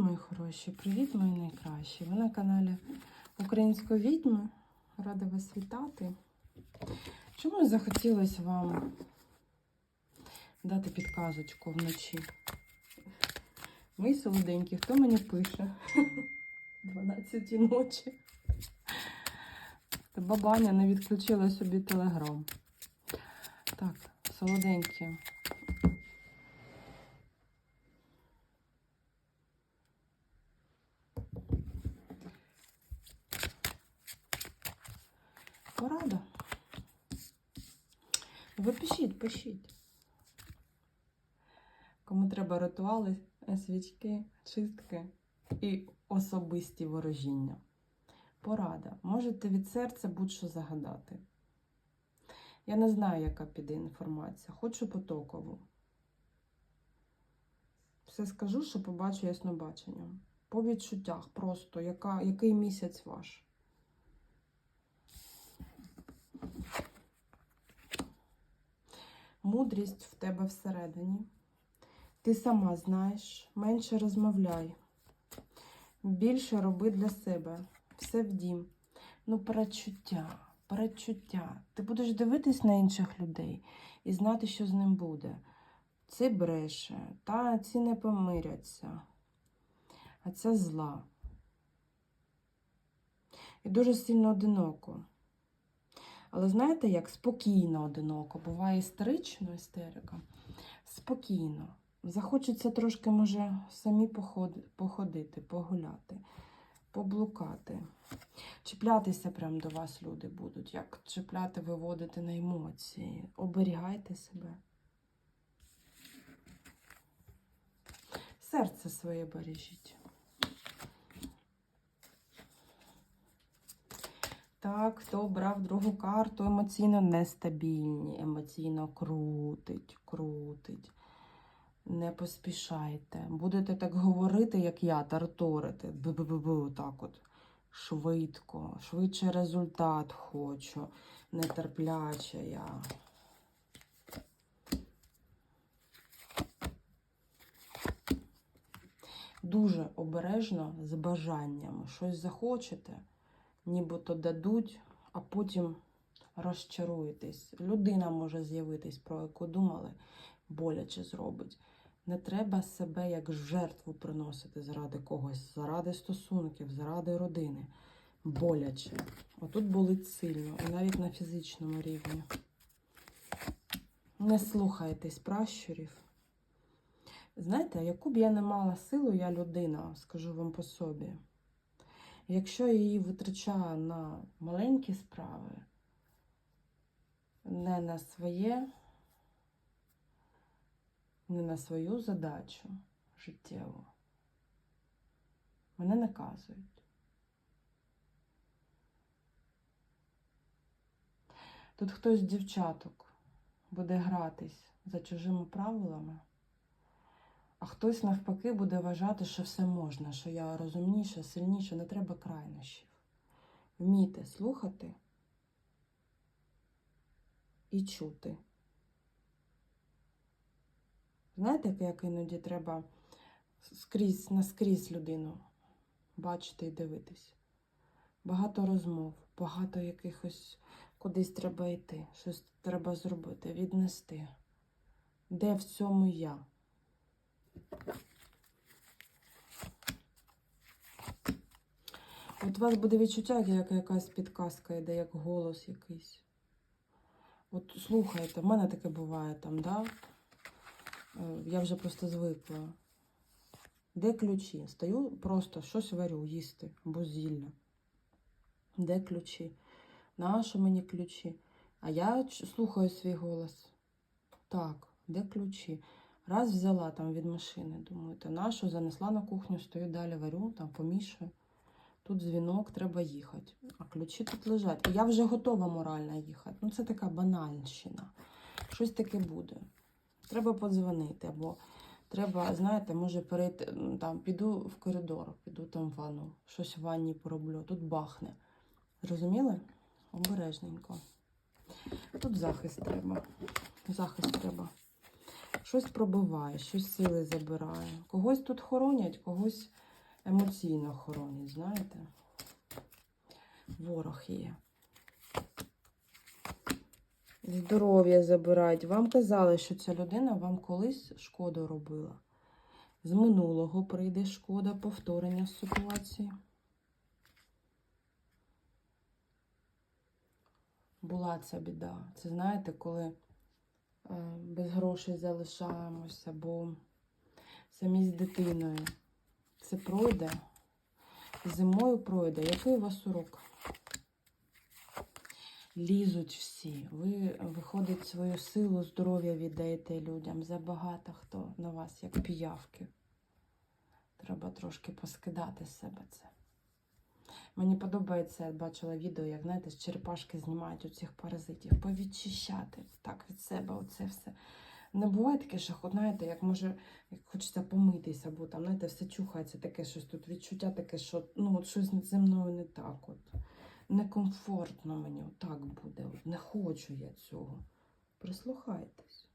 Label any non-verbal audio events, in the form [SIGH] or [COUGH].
мої хороші, привіт, мої найкращі. Ви на каналі Української відьми. Рада вас вітати. Чому захотілося вам дати підказочку вночі? Мої солоденькі, хто мені пише? [LAUGHS] 12 ночі. Бабаня не відключила собі телеграм. Так, солоденькі. Порада. Ви пишіть, пишіть. Кому треба ритуали, свічки, чистки і особисті ворожіння. Порада. Можете від серця будь-що загадати. Я не знаю, яка піде інформація. Хочу потокову. Все скажу, що побачу яснобаченням. По відчуттях просто, яка, який місяць ваш. Мудрість в тебе всередині. Ти сама знаєш, менше розмовляй, більше роби для себе, все в дім. Ну, перечуття, перечуття. Ти будеш дивитись на інших людей і знати, що з ним буде. Це бреше, та ці не помиряться, а це зла. І дуже сильно одиноко. Але знаєте, як спокійно одиноко, буває істерично істерика. Спокійно. Захочеться трошки, може, самі походити, погуляти, поблукати. Чіплятися прям до вас люди будуть, як чіпляти, виводити на емоції. Оберігайте себе. Серце своє бережіть. Так, хто брав другу карту, емоційно нестабільні, емоційно крутить, крутить. Не поспішайте. Будете так говорити, як я, тарторити. Бу-бу-бу-бу, так от. Швидко, швидше результат хочу. Нетерпляче я. Дуже обережно з бажанням. Щось захочете нібито дадуть, а потім розчаруєтесь. Людина може з'явитись, про яку думали, боляче зробить. Не треба себе як жертву приносити заради когось, заради стосунків, заради родини. Боляче. Отут болить сильно, і навіть на фізичному рівні. Не слухайтесь пращурів. Знаєте, яку б я не мала силу, я людина, скажу вам по собі. Якщо я її витрачаю на маленькі справи, не на своє, не на свою задачу життєву, мене наказують. Тут хтось з дівчаток буде гратись за чужими правилами. А хтось навпаки буде вважати, що все можна, що я розумніша, сильніша, не треба крайнощів. Вмійте слухати і чути. Знаєте, як іноді треба скрізь, наскрізь людину бачити і дивитись? Багато розмов, багато якихось кудись треба йти, щось треба зробити, віднести. Де в цьому я? От у вас буде відчуття, як якась підказка йде, як голос якийсь. От слухайте, в мене таке буває там, да? Е, Я вже просто звикла. Де ключі? Стою просто щось варю, їсти або зілля. Де ключі? Нащо мені ключі? А я слухаю свій голос. Так, де ключі? Раз взяла там від машини, думаю, та нашу занесла на кухню, стою далі, варю, там помішую. Тут дзвінок, треба їхати. А ключі тут лежать. І я вже готова морально їхати. Ну, це така банальщина. Щось таке буде. Треба подзвонити, або треба, знаєте, може перейти, там, піду в коридор, піду там в ванну, щось в ванні пороблю. Тут бахне. Зрозуміли? Обережненько. Тут захист треба. Захист треба. Щось пробиває, щось сили забирає. Когось тут хоронять, когось емоційно хоронять, знаєте? Ворог є. Здоров'я забирають. Вам казали, що ця людина вам колись шкоду робила. З минулого прийде шкода, повторення ситуації. Була ця біда. Це знаєте, коли без грошей залишаємося, бо самі з дитиною. Це пройде. Зимою пройде. Який у вас урок? Лізуть всі. Ви, виходить, свою силу, здоров'я віддаєте людям. Забагато хто на вас, як піявки. Треба трошки поскидати себе це. Мені подобається, я бачила відео, як знаєте, з черепашки знімають у цих паразитів, повідчищати так від себе оце все. Не буває таке, що знаєте, як може як хочеться помитися, або там, знаєте, все чухається, таке щось тут відчуття таке, що ну, от щось зі мною не так. От. Некомфортно мені, отак буде. От, не хочу я цього. Прислухайтесь.